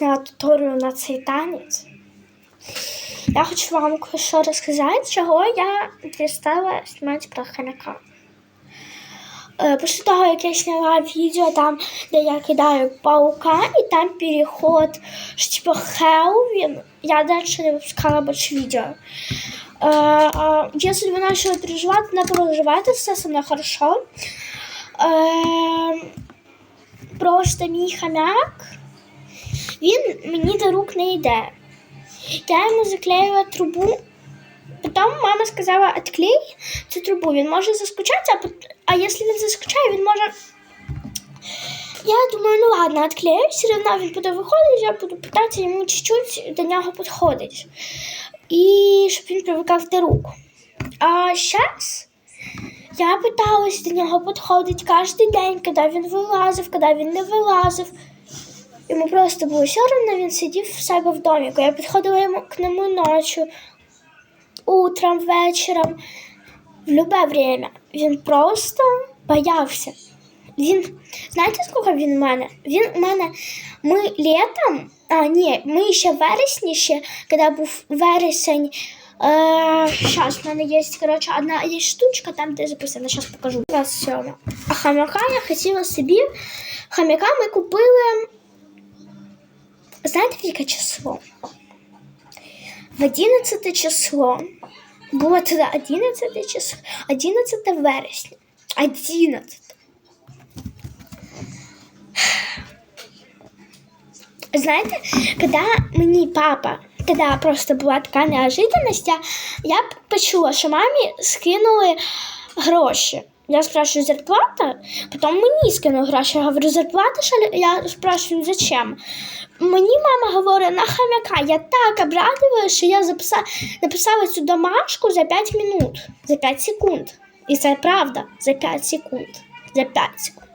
зняла туторію на цей танець. Я хочу вам що розказати, чого я перестала знімати про хомяка. Е, Після того, як я зняла відео, там, де я кидаю паука, і там переход, що типу Хеллоуін, я далі не випускала більше відео. Е, Якщо ви почали переживати, не переживайте, все со мною хорошо. Е, Просто мій хомяк, він мені до рук не йде. Я йому заклеїла трубу. Потім мама сказала, відклей цю трубу. Він може заскучати, а, пот- а якщо він заскучає, він може. Я думаю, ну ладно, відклею, все одно він буде виходити, я буду питатися йому чуть-чуть до нього підходить. І щоб він привикав до рук. А зараз я питалась до нього підходити кожен день, коли він вилазив, коли він не вилазив. Йому просто було одно, він сидів в себе в доміку. Я підходила йому к нему ночі, утром, вечором, в любе время. Він просто боявся. Він, знаєте, скільки він у мене? Він у мене, ми літом, а ні, ми ще в вересні, ще, коли був вересень, Сейчас, в мене є, коротше, одна є штучка, там де записано, зараз покажу. 27. А хомяка я хотіла собі. Хомяка ми купили. В яке число? В 11 число. Було тоді 11 число. 11 вересня. 11. Знаєте, когда мені папа, когда просто була така неожиданність, я почула, що мамі скинули гроші. Я спрашиваю, зарплата? Потім мені скинули гроші. Я говорю, зарплата? Що? Я спрашиваю, зачем? Мені мама говорить, на хомяка. Я так обрадувалася, що я записала, написала цю домашку за 5 минут, за 5 секунд. І це правда, за 5 секунд. За 5 секунд.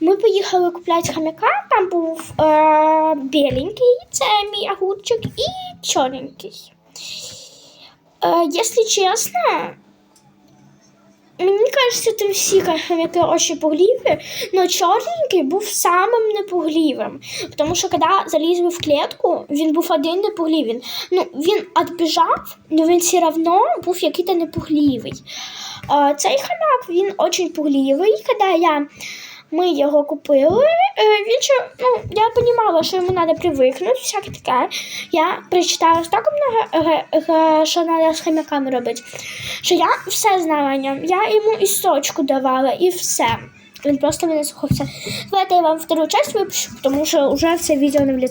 Ми поїхали купляти хомяка, там був е, біленький, це мій огурчик, і чорненький. Е, якщо чесно, мені кажеться, там всі хомяки очі пугливі, але чорненький був самим непугливим. Тому що коли залізли в клітку, він був один непугливий. Ну, він відбіжав, але він все одно був якийсь непугливий. Е, цей хомяк, він дуже пугливий, коли я ми його купили. Е, Він що, ну, я розуміла, що йому треба привикнути, всяке таке. Я прочитала так много, що треба з хомяками робити, що я все знала ньому. Я йому і сочку давала, і все. Він просто мене слухався. Давайте я вам вторую часть випущу, тому що вже все відео не влізає.